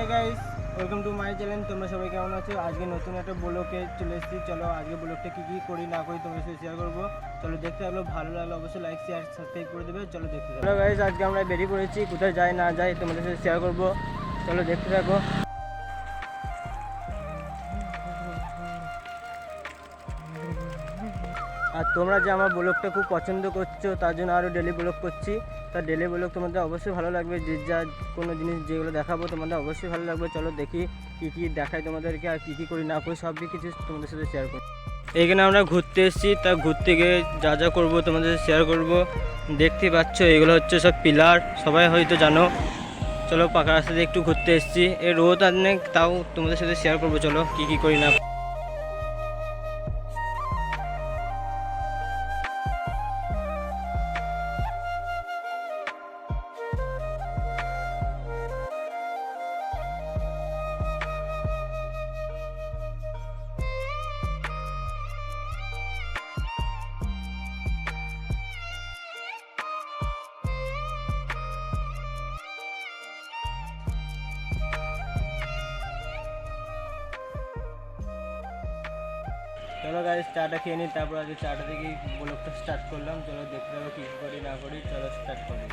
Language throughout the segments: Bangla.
Hey guys welcome to my channel তোমরা সবাই কেমন আছো? আজকে নতুন একটা ব্লগে চলে এসেছি। চলো আজকে ব্লগটা কী কী করি, না করি তোমার সাথে শেয়ার করব। চলো দেখতে থাকল ভালো লাগল অবশ্যই লাইক শেয়ার সাবস্ক্রাইব করে দেবে। চলো দেখতে থাকো। গাইস আজকে আমরা বেরিয়ে পড়েছি কোথায় যাই, না যাই তোমাদের সাথে শেয়ার করব। চলো দেখতে থাকো। আর তোমরা যে আমার ব্লগটা খুব পছন্দ করছ, তার জন্য আরও ডেলি ব্লগ করছি। তার ডেলি ব্লগ তোমাদের অবশ্যই ভালো লাগবে। যে যা কোনো জিনিস যেগুলো দেখাবো তোমাদের অবশ্যই ভালো লাগবে। চলো দেখি কী কী দেখাই তোমাদেরকে আর কী কী করি, না করি, সবই কিছু তোমাদের সাথে শেয়ার করব। এইখানে আমরা ঘুরতে এসেছি। তা ঘুরতে গিয়ে যা যা করব তোমাদের শেয়ার করব। দেখতে পাচ্ছ, এগুলো হচ্ছে সব পিলার। সবাই হয়তো জানো। চলো পাকা রাস্তা দিয়ে একটু ঘুরতে এসেছি। এর রোদ আর তাও তোমাদের সাথে শেয়ার করব। চলো কী কী করি, না চলো গাড়ি চাটা খেয়ে নিই, তারপর আজকে চাটা থেকে ব্লগটা স্টার্ট করলাম। চলো দেখতে হবে কী করি, না করি, চলো স্টার্ট করি।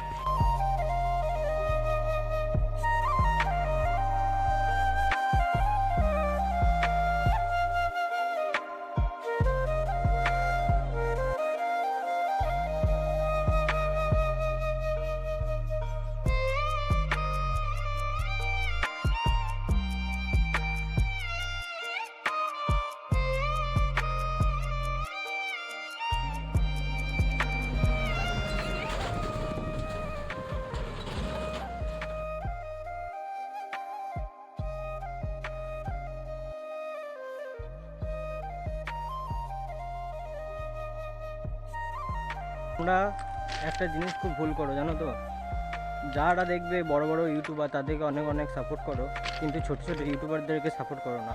তোমরা একটা জিনিস খুব ভুল করো, জানো তো? যারা দেখবে বড় বড় ইউটিউবার তাদেরকে অনেক অনেক সাপোর্ট করো, কিন্তু ছোট ছোট ইউটিউবারদেরকে সাপোর্ট করো না।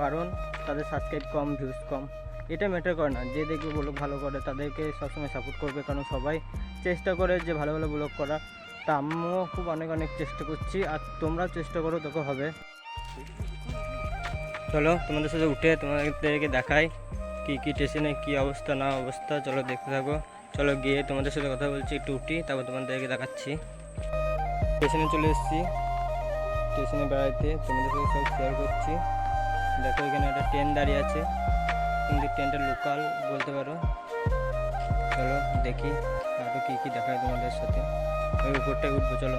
কারণ তাদের সাবস্ক্রাইব কম ভিউজ কম। এটা ম্যাটার করে না। যে দেখবে ব্লগ ভালো করে, তাদেরকে সবসময় সাপোর্ট করবে। কারণ সবাই চেষ্টা করে যে ভালো ভালো ব্লগ করা তা আমিও খুব অনেক অনেক চেষ্টা করছি, আর তোমরাও চেষ্টা করো, তোকে হবে। চলো, তোমাদের সাথে উঠে তোমাদেরকে দেখাই, কী কী স্টেশনে কী অবস্থা, না অবস্থা। চলো দেখতে থাকো। চলো গিয়ে তোমাদের সাথে কথা বলছি, একটু উঠি, তারপর তোমাদেরকে দেখাচ্ছি। স্টেশনে চলে এসেছি। স্টেশনে বেড়াইতে তোমাদের সাথে সব শেয়ার করছি। দেখো এখানে একটা ট্রেন দাঁড়িয়ে আছে। কিন্তু ট্রেনটা লোকাল বলতে পারো। চলো দেখি আরও কী কী দেখায় তোমাদের সাথে। ওই উপরটায় উঠবো, চলো।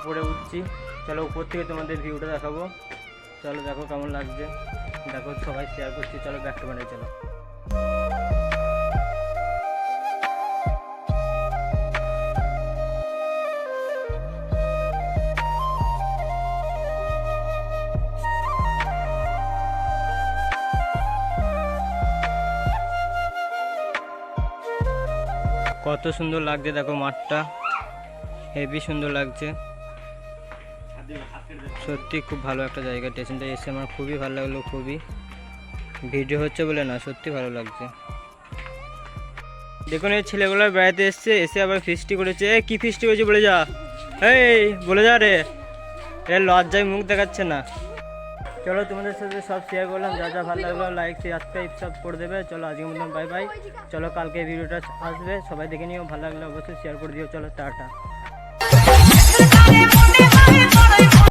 উপরে উঠছি। চলো উপর থেকে তোমাদের ভিউটা দেখাবো। চলো দেখো কেমন লাগছে। দেখো সবাই শেয়ার করছি, চলো ব্যাক টু বানাই চলো। কত সুন্দর লাগছে, দেখো মাঠটা। হেভি সুন্দর লাগছে। সত্যি খুব ভালো একটা জায়গা, স্টেশনটা এসে আমার খুবই ভালো লাগল, খুবই। ভিডিও হচ্ছে বলে না, সত্যি ভালো লাগছে। দেখুন, এই ছেলেগুলো বেড়াতে এসছে, এসে আবার ফিস্টি করেছে। এ কি ফিস্টি করেছে বলে যা। এই, বলে যা রে। এ লজ্জায় মুখ দেখাচ্ছে না। চলো, তোমাদের সাথে সব শেয়ার করলাম। যা যা ভালো লাগল লাইক সাবস্ক্রাইব সব করে দেবে। চলো, আজকের মতন বাই বাই চলো, কালকে ভিডিওটা আসবে। সবাই দেখে নিও, ভালো লাগলে অবশ্যই শেয়ার করে দিও। চলো, টাটা।